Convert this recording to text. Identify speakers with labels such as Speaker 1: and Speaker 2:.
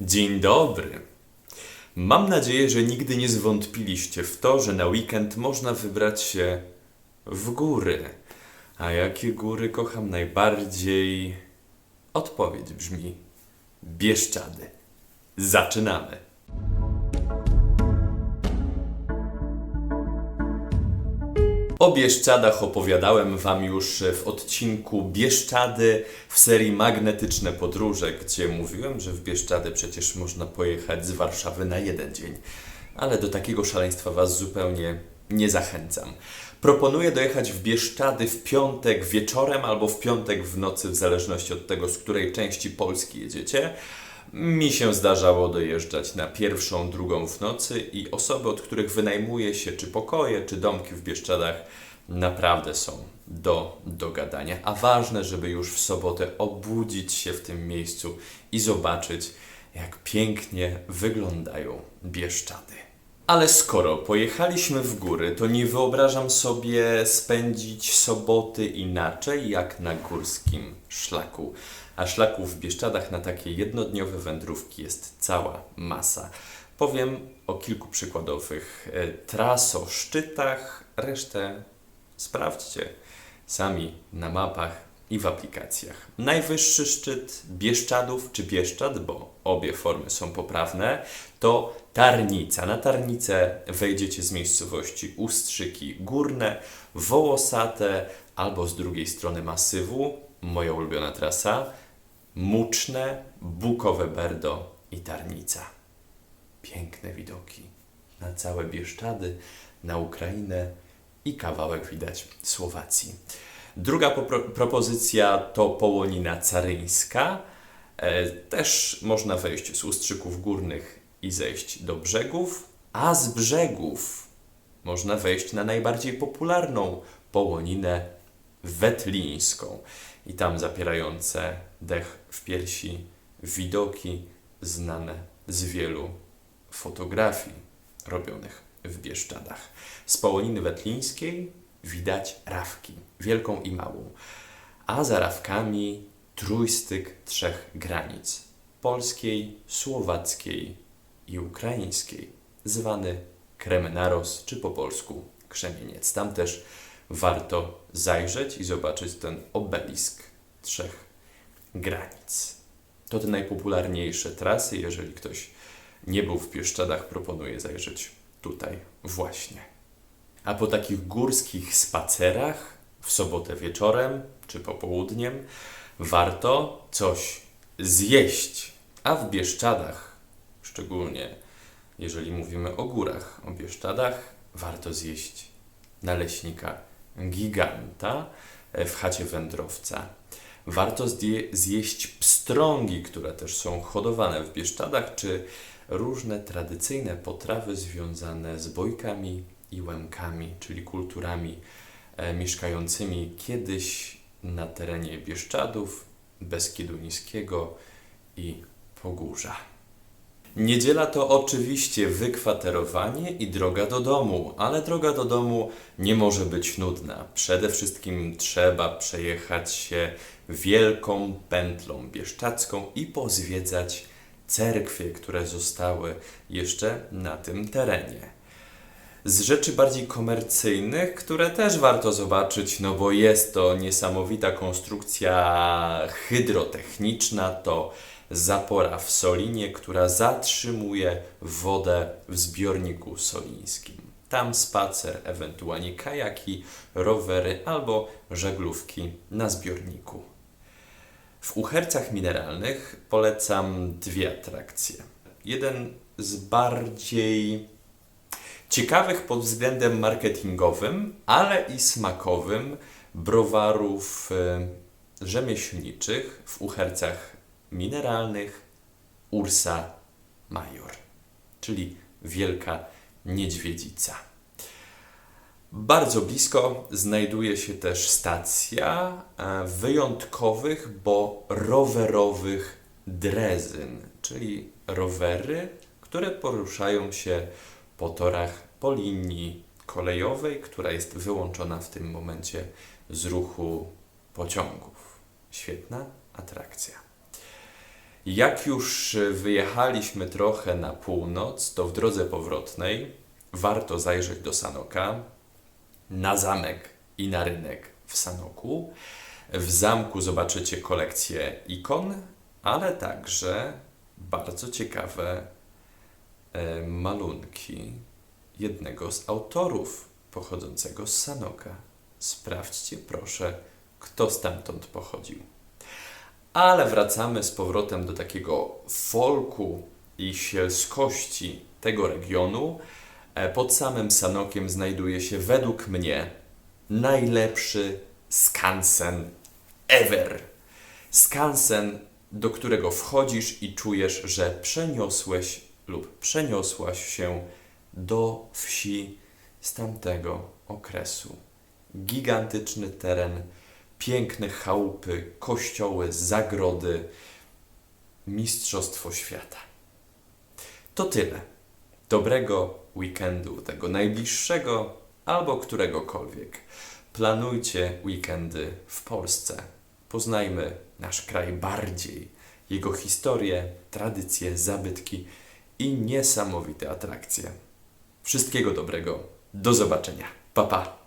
Speaker 1: Dzień dobry. Mam nadzieję, że nigdy nie zwątpiliście w to, że na weekend można wybrać się w góry. A jakie góry kocham najbardziej? Odpowiedź brzmi Bieszczady. Zaczynamy. O Bieszczadach opowiadałem Wam już w odcinku Bieszczady w serii Magnetyczne Podróże, gdzie mówiłem, że w Bieszczady przecież można pojechać z Warszawy na jeden dzień. Ale do takiego szaleństwa Was zupełnie nie zachęcam. Proponuję dojechać w Bieszczady w piątek wieczorem albo w piątek w nocy, w zależności od tego, z której części Polski jedziecie. Mi się zdarzało dojeżdżać na pierwszą, drugą w nocy i osoby, od których wynajmuje się czy pokoje, czy domki w Bieszczadach, naprawdę są do dogadania. A ważne, żeby już w sobotę obudzić się w tym miejscu i zobaczyć, jak pięknie wyglądają Bieszczady. Ale skoro pojechaliśmy w góry, to nie wyobrażam sobie spędzić soboty inaczej jak na górskim szlaku. A szlaków w Bieszczadach na takie jednodniowe wędrówki jest cała masa. Powiem o kilku przykładowych e, trasoszczytach, resztę sprawdźcie sami na mapach i w aplikacjach. Najwyższy szczyt Bieszczadów czy Bieszczad, bo obie formy są poprawne, to Tarnica. Na Tarnicę wejdziecie z miejscowości Ustrzyki Górne, Wołosate albo z drugiej strony masywu, moja ulubiona trasa, Muczne, Bukowe Berdo i Tarnica. Piękne widoki na całe Bieszczady, na Ukrainę i kawałek widać Słowacji. Druga propozycja to Połonina Caryńska. E, też można wejść z Ustrzyków Górnych i zejść do brzegów, a z brzegów można wejść na najbardziej popularną Połoninę Wetlińską. I tam zapierające dech w piersi widoki znane z wielu fotografii robionych w Bieszczadach. Z Połoniny Wetlińskiej widać rawki, wielką i małą, a za rawkami trójstyk trzech granic polskiej, słowackiej i ukraińskiej, zwany Kremnaros, czy po polsku Krzemieniec. Tam też warto zajrzeć i zobaczyć ten obelisk trzech granic. To te najpopularniejsze trasy. Jeżeli ktoś nie był w Pieszczadach, proponuję zajrzeć tutaj właśnie. A po takich górskich spacerach w sobotę wieczorem czy popołudniem warto coś zjeść. A w Bieszczadach, szczególnie jeżeli mówimy o górach, o Bieszczadach, warto zjeść naleśnika giganta e, w chacie wędrowca. Warto zjeść pstrągi, które też są hodowane w Bieszczadach, czy różne tradycyjne potrawy związane z bojkami i łemkami, czyli kulturami e, mieszkającymi kiedyś na terenie Bieszczadów, Beskidu Niskiego i Pogórza. Niedziela to oczywiście wykwaterowanie i droga do domu, ale droga do domu nie może być nudna. Przede wszystkim trzeba przejechać się wielką pętlą bieszczacką i pozwiedzać cerkwie, które zostały jeszcze na tym terenie. Z rzeczy bardziej komercyjnych, które też warto zobaczyć, no bo jest to niesamowita konstrukcja hydrotechniczna, to zapora w Solinie, która zatrzymuje wodę w zbiorniku solińskim. Tam spacer, ewentualnie kajaki, rowery albo żaglówki na zbiorniku. W Uhercach Mineralnych polecam dwie atrakcje. Jeden z bardziej ciekawych pod względem marketingowym, ale i smakowym browarów e, rzemieślniczych w Uhercach Mineralnych Ursa Major, czyli Wielka Niedźwiedzica. Bardzo blisko znajduje się też stacja e, wyjątkowych, bo rowerowych drezyn, czyli rowery, które poruszają się po torach po linii kolejowej, która jest wyłączona w tym momencie z ruchu pociągów. Świetna atrakcja. Jak już wyjechaliśmy trochę na północ, to w drodze powrotnej warto zajrzeć do Sanoka, na zamek i na rynek w Sanoku. W zamku zobaczycie kolekcję ikon, ale także bardzo ciekawe malunki jednego z autorów pochodzącego z Sanoka. Sprawdźcie proszę, kto stamtąd pochodził. Ale wracamy z powrotem do takiego folku i sielskości tego regionu. E, Pod samym Sanokiem znajduje się według mnie najlepszy skansen ever. Skansen, do którego wchodzisz i czujesz, że przeniosłeś lub przeniosłaś się do wsi z tamtego okresu. Gigantyczny teren, piękne chałupy, kościoły, zagrody, mistrzostwo świata. To tyle. Dobrego weekendu, tego najbliższego albo któregokolwiek. Planujcie weekendy w Polsce. Poznajmy nasz kraj bardziej, jego historię, tradycje, zabytki i niesamowite atrakcje. Wszystkiego dobrego. Do zobaczenia. Pa pa.